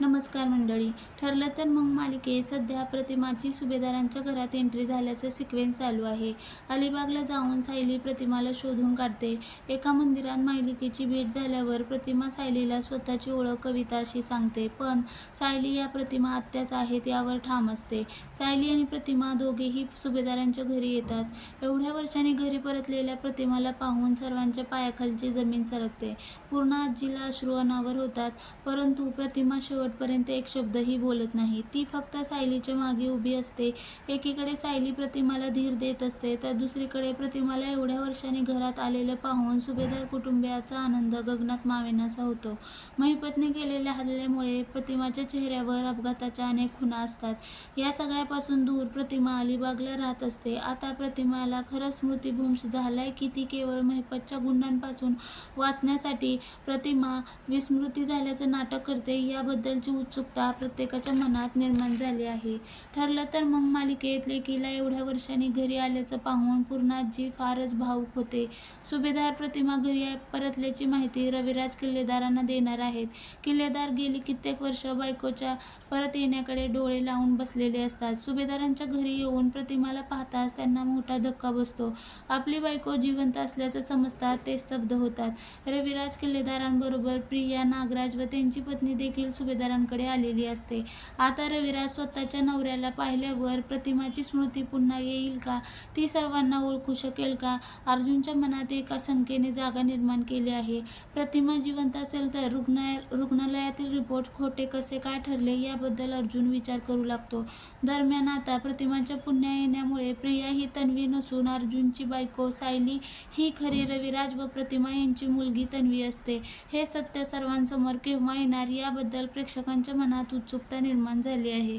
नमस्कार मंडळी. ठरलं तर मग मालिके सध्या प्रतिमाची सुभेदारांच्या घरात एंट्री झाल्याचं सिक्वेन्स चालू आहे. अलिबागला जाऊन सायली प्रतिमाला शोधून काढते. एका मंदिरात मालिकेची भेट झाल्यावर प्रतिमा सायलीला स्वतःची ओळख कविता अशी सांगते. पण सायली या प्रतिमा आत्याच आहेत यावर ठाम असते. सायली आणि प्रतिमा दोघेही सुभेदारांच्या घरी येतात. एवढ्या वर्षांनी घरी परतलेल्या प्रतिमाला पाहून सर्वांच्या पायाखालची जमीन सरकते. पूर्ण आजीला अश्रू अनावर होतात परंतु प्रतिमा शेवटपर्यंत एक शब्दही बोलत नाही. ती फक्त सायलीच्या मागे उभी असते. एकीकडे सायली प्रतिमाला धीर देत असते तर दुसरीकडे प्रतिमाला एवढ्या वर्षांनी घरात आलेलं पाहून सुभेदार कुटुंबियाचा आनंद गगनात मावेनासा होतो. महिपतने केलेल्या हल्ल्यामुळे प्रतिमाच्या चेहऱ्यावर अपघाताच्या अनेक खुणा असतात. या सगळ्यापासून दूर प्रतिमा अलिबागला राहत असते. आता प्रतिमाला खरंच स्मृतिभ्रंश झालाय की ती केवळ महिपतच्या गुंडांपासून वाचण्यासाठी प्रतिमा विस्मृती झाल्याचं नाटक करते. याबद्दल बद्दलची उत्सुकता प्रत्येकाच्या मनात निर्माण झाली आहे. ठरलं तर मग मालिकेत लेकीला एवढ्या वर्षांनी घरी आल्याचं पाहून पूर्णाजी फारच भावूक होते. सुभेदार प्रतिमा घरी परतल्याची माहिती रविराज किल्लेदारांना देणार आहेत. किल्लेदार गेली कित्येक वर्ष बायकोच्या परत येण्याकडे डोळे लावून बसलेले असतात. सुभेदारांच्या घरी येऊन प्रतिमाला पाहताच त्यांना मोठा धक्का बसतो. आपली बायको जिवंत असल्याचं समजतात ते स्तब्ध होतात. रविराज किल्लेदारांबरोबर प्रिया नागराज व त्यांची पत्नी देखील सुभेदार सुभेदारांकडे आलेली असते. आता रविराज स्वतःच्या नवऱ्याला पाहिल्यावर प्रतिमाची स्मृती पुन्हा येईल का? ती सर्वांना ओळखू शकेल का? अर्जुनच्या मनात एका शंकेने जागा निर्माण केली आहे. प्रतिमा जिवंत असेल तर रुग्ण रुग्णालयातील रिपोर्ट खोटे कसे काय ठरले याबद्दल अर्जुन विचार करू लागतो. दरम्यान आता प्रतिमाच्या पुण्या येण्यामुळे प्रिया ही तन्वी नसून अर्जुनची बायको सायली ही खरी रविराज व प्रतिमा यांची मुलगी तन्वी असते. हे सत्य सर्वांसमोर केव्हा येणार याबद्दल शिक्षकांच्या मनात उत्सुकता निर्माण झाली आहे.